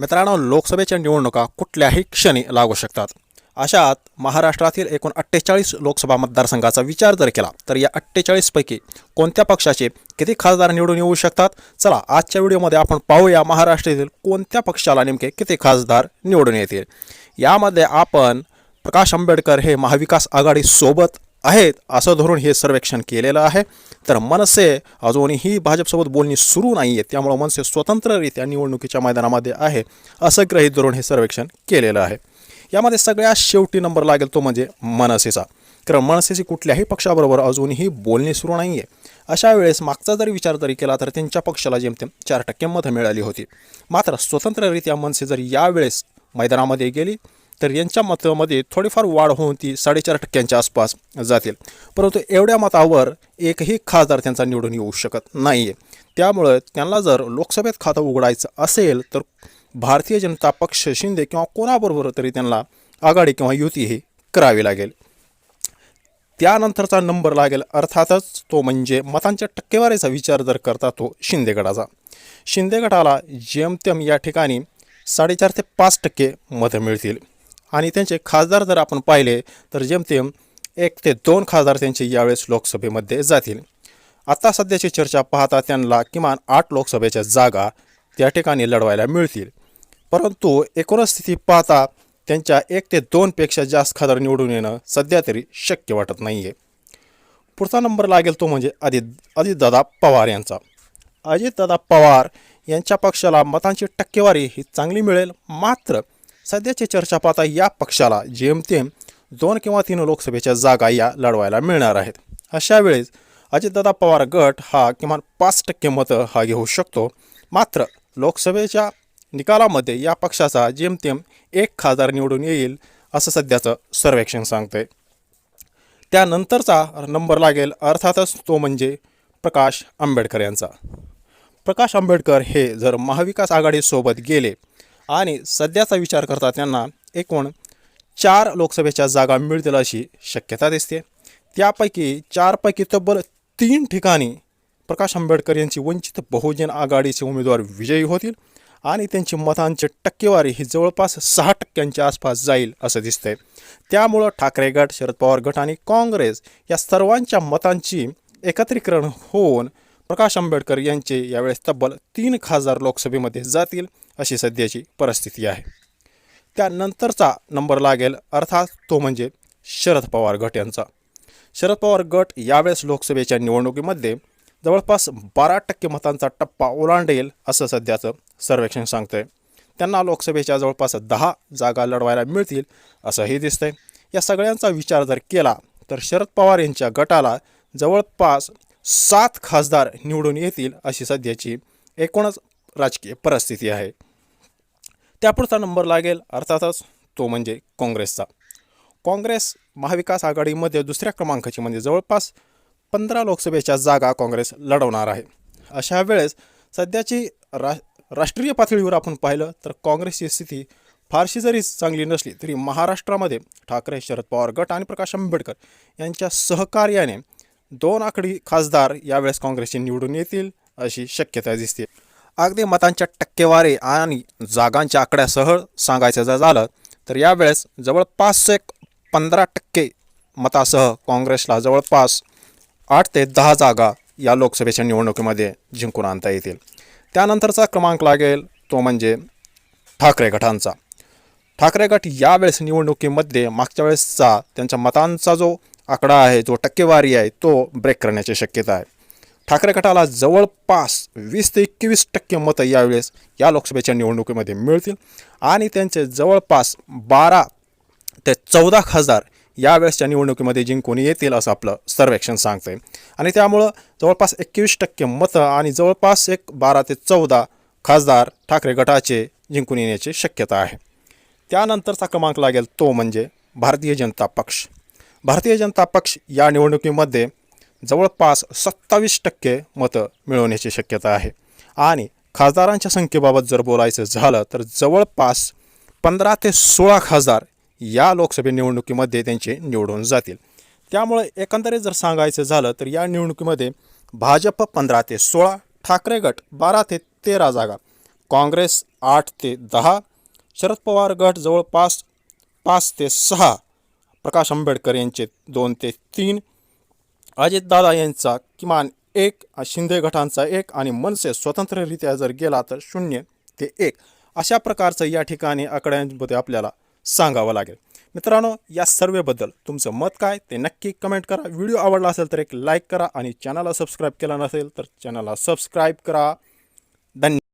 मित्रांनो लोकसभेच्या निवडणुका कुठल्याही क्षणी लागू शकतात. अशात महाराष्ट्रातील एकूण अठ्ठेचाळीस लोकसभा मतदारसंघाचा विचार जर केला तर या अठ्ठेचाळीसपैकी कोणत्या पक्षाचे किती खासदार निवडून येऊ शकतात? चला आजच्या व्हिडिओमध्ये आपण पाहूया महाराष्ट्रातील कोणत्या पक्षाला नेमके किती खासदार निवडून येतील. यामध्ये आपण प्रकाश आंबेडकर हे महाविकास आघाडी सोबत आहेत असं धरून हे सर्वेक्षण केलेलं आहे. तर मनसे अजूनही भाजपसोबत बोलणी सुरू नाही आहे त्यामुळं मनसे स्वतंत्ररित्या निवडणुकीच्या मैदानामध्ये आहे असं गृहीत धरून हे सर्वेक्षण केलेलं आहे. यामध्ये सगळ्यात शेवटी नंबर लागेल तो म्हणजे मनसेचा. कारण मनसेची कुठल्याही पक्षाबरोबर अजूनही बोलणी सुरू नाही आहे अशा वेळेस मागचा जरी विचार जरी केला तर त्यांच्या पक्षाला जेमतेम चार टक्के मतं मिळाली होती. मात्र स्वतंत्ररित्या मनसे जर यावेळेस मैदानामध्ये गेली तर यांच्या मतामध्ये थोडीफार वाढ होऊन ती साडेचार टक्क्यांच्या आसपास जातील. परंतु एवढ्या मतावर एकही खासदार त्यांचा निवडून येऊ शकत नाही आहे त्यामुळं त्यांना जर लोकसभेत खातं उघडायचं असेल तर भारतीय जनता पक्ष शिंदे किंवा कोणाबरोबर तरी त्यांना आघाडी किंवा युती ही करावी लागेल. त्यानंतरचा नंबर लागेल अर्थातच तो म्हणजे मतांच्या टक्केवारीचा विचार जर करता तो शिंदे गटाचा. शिंदे गटाला जेमतेम या ठिकाणी साडेचार ते पाच टक्के मतं मिळतील. आणि त्यांचे खासदार जर आपण पाहिले तर जेमतेम एक ते दोन खासदार त्यांचे यावेळेस लोकसभेमध्ये जातील. आता सध्याची चर्चा पाहता त्यांना किमान आठ लोकसभेच्या जागा त्या ठिकाणी लढवायला मिळतील. परंतु एकूणच स्थिती पाहता त्यांच्या एक ते दोनपेक्षा जास्त खासदार निवडून येणं सध्या तरी शक्य वाटत नाही आहे पुढचा नंबर लागेल तो म्हणजे अजित अजितदादा पवार यांचा. अजितदादा पवार यांच्या पक्षाला मतांची टक्केवारी ही चांगली मिळेल मात्र सध्याची चर्चा पाहता या पक्षाला जेमतेम दोन किंवा तीन लोकसभेच्या जागा या लढवायला मिळणार आहेत. अशा वेळेस अजितदादा पवार गट हा किमान पाच टक्के मतं हा घेऊ शकतो. मात्र लोकसभेच्या निकालामध्ये या पक्षाचा जेमतेम एक खासदार निवडून येईल असं सध्याचं सर्वेक्षण सांगते त्यानंतरचा नंबर लागेल अर्थातच तो म्हणजे प्रकाश आंबेडकर यांचा. प्रकाश आंबेडकर हे जर महाविकास आघाडीसोबत गेले आणि सध्याचा विचार करता त्यांना एकूण चार लोकसभेच्या जागा मिळतील अशी शक्यता दिसते. त्यापैकी चारपैकी तब्बल तीन ठिकाणी प्रकाश आंबेडकर यांची वंचित बहुजन आघाडीचे उमेदवार विजयी होतील आणि त्यांची मतांची टक्केवारी ही जवळपास सहा टक्क्यांच्या आसपास जाईल असं दिसतंय. त्यामुळं ठाकरे गट शरद पवार गट आणि काँग्रेस या सर्वांच्या मतांची एकत्रीकरण होऊन प्रकाश आंबेडकर यांचे यावेळेस तब्बल तीन खासदार लोकसभेमध्ये जातील अशी सध्याची परिस्थिती आहे. त्यानंतरचा नंबर लागेल अर्थात तो म्हणजे शरद पवार गट यांचा. शरद पवार गट यावेळेस लोकसभेच्या निवडणुकीमध्ये जवळपास बारा टक्के मतांचा टप्पा ओलांडेल असं सध्याचं सर्वेक्षण सांगतंय. त्यांना लोकसभेच्या जवळपास दहा जागा लढवायला मिळतील असंही दिसतंय. या सगळ्यांचा विचार जर केला तर शरद पवार यांच्या गटाला जवळपास सात खासदार निवडून येतील अशी सध्याची एकूणच राजकीय परिस्थिती आहे. त्यापुढचा नंबर लागेल अर्थातच तो म्हणजे काँग्रेसचा. काँग्रेस महाविकास आघाडीमध्ये दुसऱ्या क्रमांकाची म्हणजे जवळपास पंधरा लोकसभेच्या जागा काँग्रेस लढवणार आहे. अशा वेळेस सध्याची रा राष्ट्रीय पातळीवर आपण पाहिलं तर काँग्रेसची स्थिती फारशी जरी चांगली नसली तरी महाराष्ट्रामध्ये ठाकरे शरद पवार गट आणि प्रकाश आंबेडकर यांच्या सहकार्याने दोन आकडी खासदार यावेळेस काँग्रेसचे निवडून येतील अशी शक्यता दिसते. अगदी मतांच्या टक्केवारी आणि जागांच्या आकड्यासह सांगायचं जर झालं तर यावेळेस जवळपास एक पंधरा टक्के मतासह काँग्रेसला जवळपास आठ ते दहा जागा या लोकसभेच्या निवडणुकीमध्ये जिंकून आणता येतील. त्यानंतरचा क्रमांक लागेल तो म्हणजे ठाकरे गटांचा. ठाकरे गट यावेळेस निवडणुकीमध्ये मागच्या वेळेसचा त्यांच्या मतांचा जो आकडा आहे जो टक्केवारी आहे तो ब्रेक करण्याची शक्यता आहे. ठाकरे गटाला जवळपास वीस ते एकवीस टक्के मतं यावेळेस या लोकसभेच्या निवडणुकीमध्ये मिळतील आणि त्यांचे जवळपास बारा ते चौदा खासदार यावेळेसच्या निवडणुकीमध्ये जिंकून येतील असं आपलं सर्वेक्षण सांगतंय. आणि त्यामुळं जवळपास एकवीस टक्के मतं आणि जवळपास एक बारा ते चौदा खासदार ठाकरे गटाचे जिंकून येण्याची शक्यता आहे. त्यानंतरचा क्रमांक लागेल तो म्हणजे भारतीय जनता पक्ष. भारतीय जनता पक्ष या निवडणुकीमध्ये जवळपास सत्तावीस टक्के मतं मिळवण्याची शक्यता आहे. आणि खासदारांच्या संख्येबाबत जर बोलायचं झालं तर जवळपास पंधरा ते सोळा खासदार या लोकसभे निवडणुकीमध्ये त्यांचे निवडून जातील. त्यामुळे एकंदरीत जर सांगायचं झालं तर या निवडणुकीमध्ये भाजप पंधरा ते सोळा ठाकरे गट बारा ते तेरा जागा काँग्रेस आठ ते दहा शरद पवार गट जवळपास पाच ते सहा प्रकाश आंबेडकर यांचे दोन ते तीन अजितदादा यांचा किमान एक शिंदे गटांचा एक आणि मनसे स्वतंत्ररित्या जर गेला तर शून्य ते एक. अशा प्रकारचं या ठिकाणी आकड्यांमध्ये आपल्याला सांगावं लागेल. मित्रांनो या सर्वेबद्दल तुमचं मत काय ते नक्की कमेंट करा. व्हिडिओ आवडला असेल तर एक लाईक करा आणि चॅनलला सबस्क्राईब केला नसेल तर चॅनलला सबस्क्राईब करा. धन्यवाद